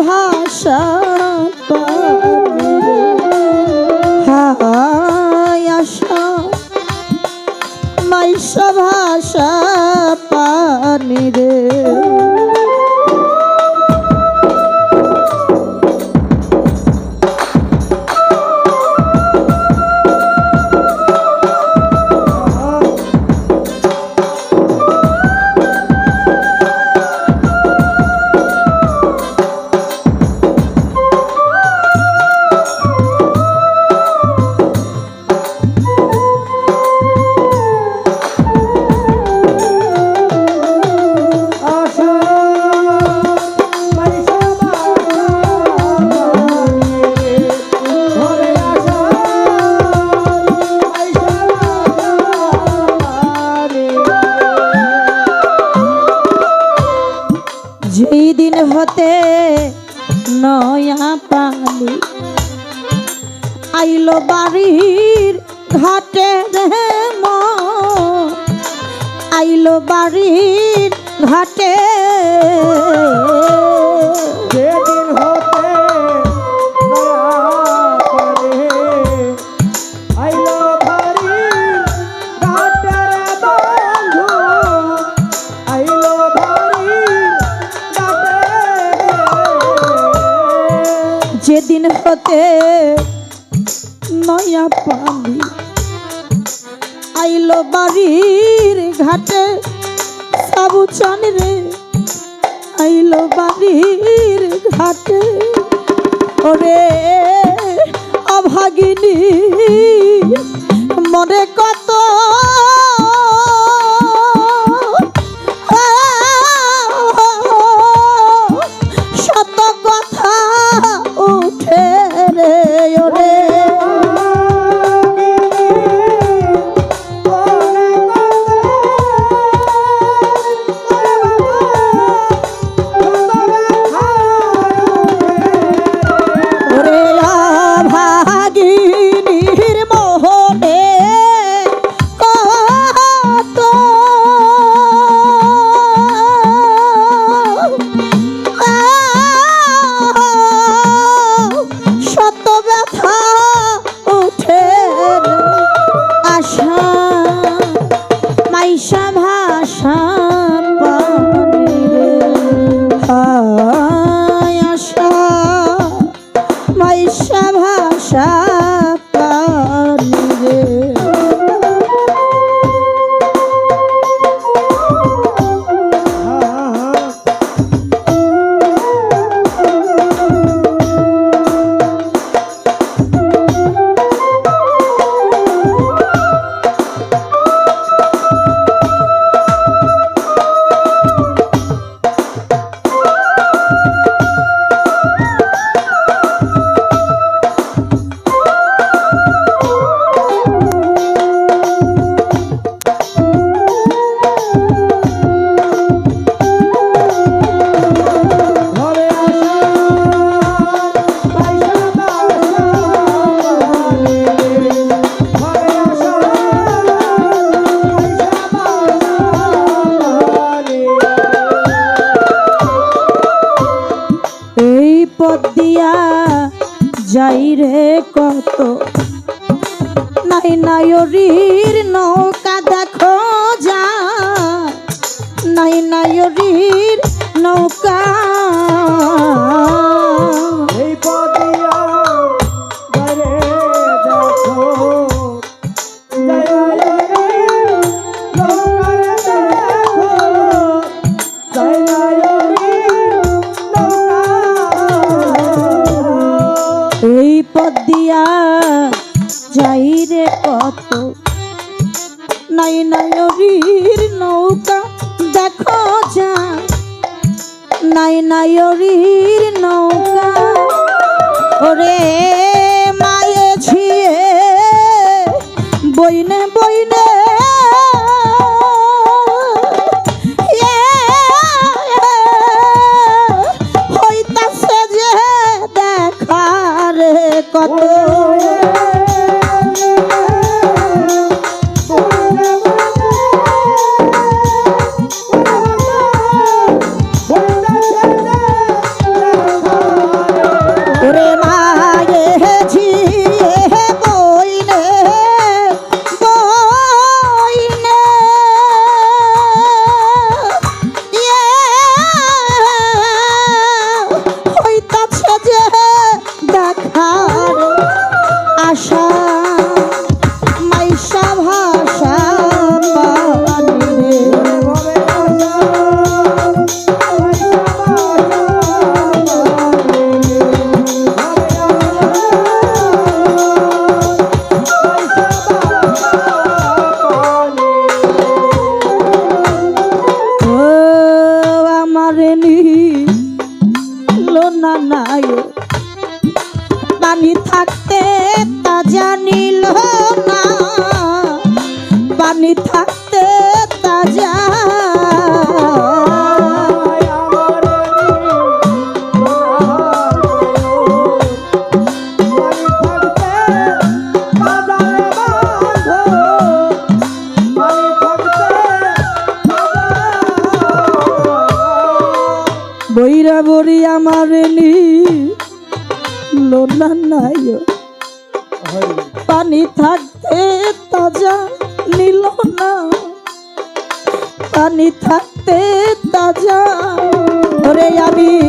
ভাষা। হায় আশা মাইশা ভাষা পানি রে আইলো বাড়ির ঘাটে। রে। আইলো বাড়ির ঘাটে যেদিন হতে নয়া করে পানি। আইলো বাড়ির ঘাটে, সাবু চান রে। আইলো বাড়ির ঘাটে। ওরে অভাগিনী, মনে কত কত? নাই নায়রীর নৌকা দেখো যা। নাই নায়রীর নৌকা এই পথ দিয়া যাই রে কত নাই নায়রির নৌকা দেখো যা। নাই নায়রির নৌকা, ওরে মায়ে ছিয়ে, বইনে বইনে না নাই পানি থাকতে তা জানিল। হয় মারেনি নি লোনা নাই। পানি থাকতে তাজা নিল না। পানি থাকতে তাজা ধরে আমি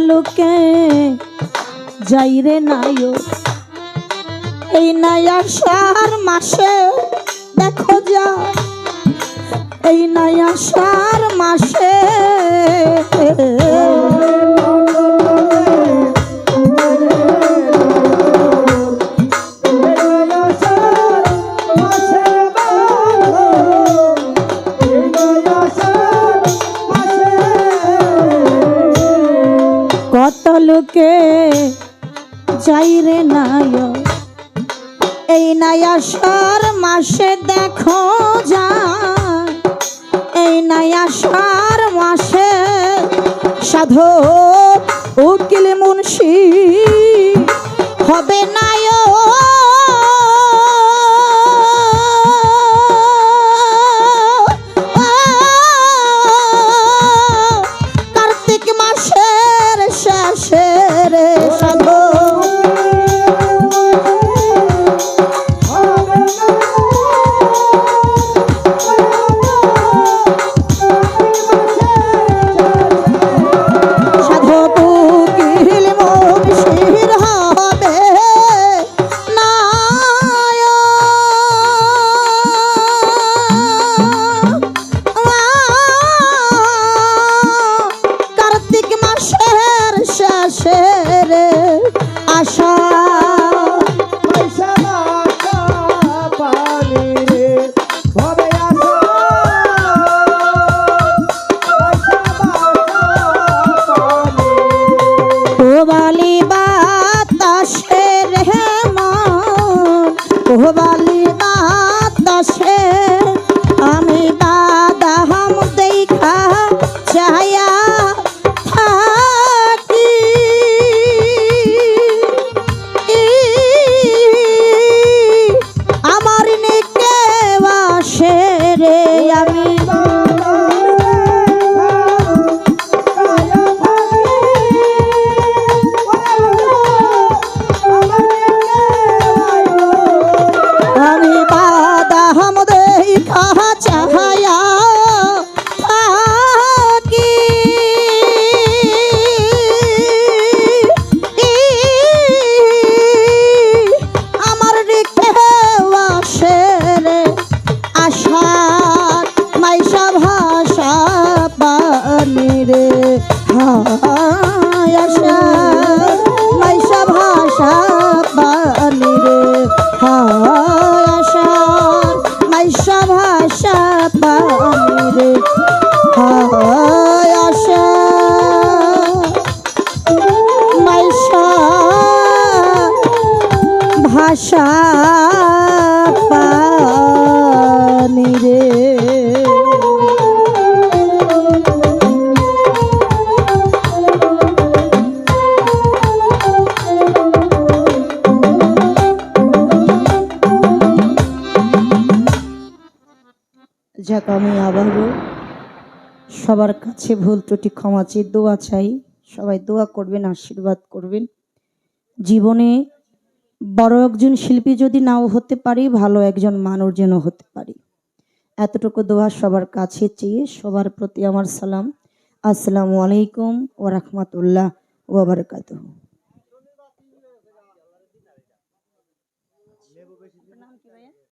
লোকে যাই রে নায় এই নায়ার সার মাসে দেখো যা। এই নায়া সার মাসে সাধক উকিল মুন্সি। হবে না বালি না দশে যাক, আমি আবারও সবার কাছে ভুল ত্রুটি ক্ষমা চেয়ে দোয়া চাই। সবাই দোয়া করবেন, আশীর্বাদ করবেন। জীবনে বড় একজন শিল্পী যদি নাও হতে পারি, ভালো একজন মানুষ যেন হতে পারি। এতটুকু দোয়া সবার কাছে চেয়ে সবার প্রতি আমার সালাম। আসসালামু আলাইকুম ওরহমতুল্লাহ ওবরকাত